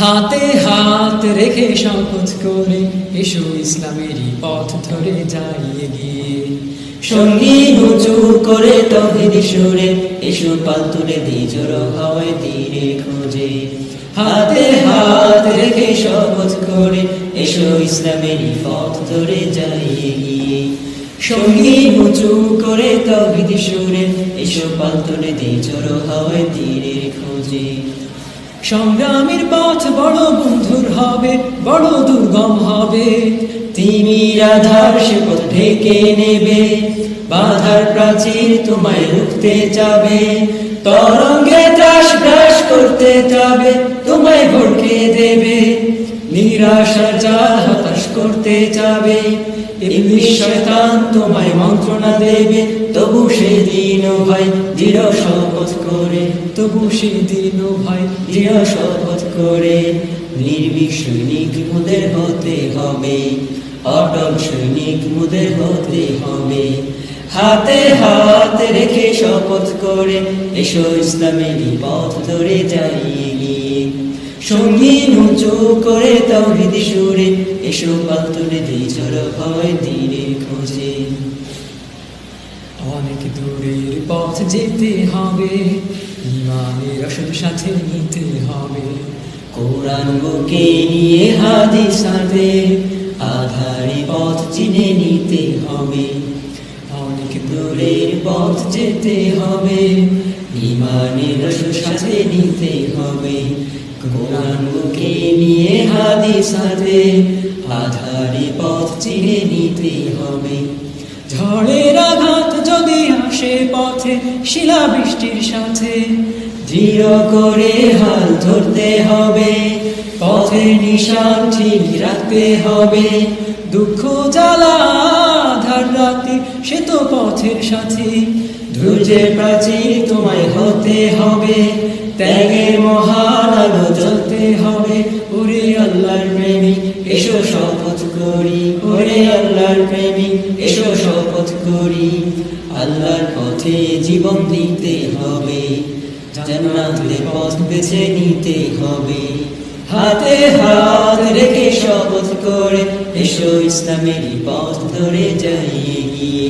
হাতে হাত রেখে শপথ করে এসো ইসলামেরই পথ ধরে যাই এগিয়ে। সঙ্গী উঁচু করে তহিদ সুরে এসো পাল তুলে দিই হাওয়ায় তীরে খোঁজে। হাতে হাত রেখে শপথ করে এসো ইসলামেরই পথ ধরে যাই এগিয়ে। সঙ্গী উঁচু করে তহিদ সুরে এসো পাল তুলে দিই হাওয়ায় তীরে সংগ্রামের পথ বড় বন্ধুর হবে, বড় দুর্গম হবে। তিমির আধার সে পথ ঢেকে নেবে, বাধার প্রাচীর তোমায় রুখতে যাবে তরঙ্গে ত্রাস গ্রাস করতে যাবে তোমায় ভরকে দেবে। নিরাশা জাল হতাশ করতে যাবে ইবলিশ শয়তান মন্ত্রণা দেবে, তবু সেদিন ভাই দৃঢ় শপথ করে। তবু সেদিন ভাই দৃঢ় শপথ করে। নির্ভীক সৈনিক মুদের হতে হবে, অটল সৈনিক মুদের হতে হবে। হাতে হাত রেখে শপথ করে, এসো ইসলামেরই পথ ধরে যাই সঙ্গী উঁচু করে তৌহিদ সুরে এসো পাল তুলে দিই ঝড় ভয় দিনের খোঁজে। অনেক দূরের পথ যেতে হবে, ইমানের রসদ সাথে নিতে হবে। কোরআন বুকে নিয়ে হাদিস হাতে আধারে পথ চিনে নিতে হবে। অনেক দূরের পথ যেতে হবে, ইমানের সাথে নিতে হবে। কোরআন বুকে নিয়ে হাদিস হাতে আধারে পথ চিনে নিতে হবে। ঝড়ের আঘাত যদি আসে পথে শিলা বৃষ্টির সাথে দৃঢ় করে হাল ধরতে হবে। পথে নিশান ঠিক রাখতে হবে। দুঃখ জ্বালা ধার রাতে সে তো পথের সাথে। ধৈর্যের প্রাচীর তোমায় হতে হবে। ত্যাগের মহান শপথ করি। ওরে আল্লাহর প্রেমিক এসো শপথ করি। আল্লাহর পথে জীবন দিতে হবে। জান্নাতের পথ বেছে নিতে হবে। হাতে হাত রেখে শপথ করে এসো ইসলামের পথ ধরে যাই এগিয়ে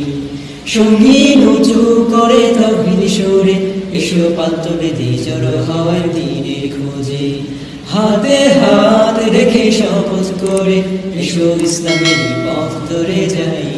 সঙ্গী উঁচু করে তহিদ সরে এসো পাত্রে জড়ো হওয়ার দিনের খোঁজে। হাতে হাত রেখে শপথ করে এসো ইসলামের পথ ধরে যাই।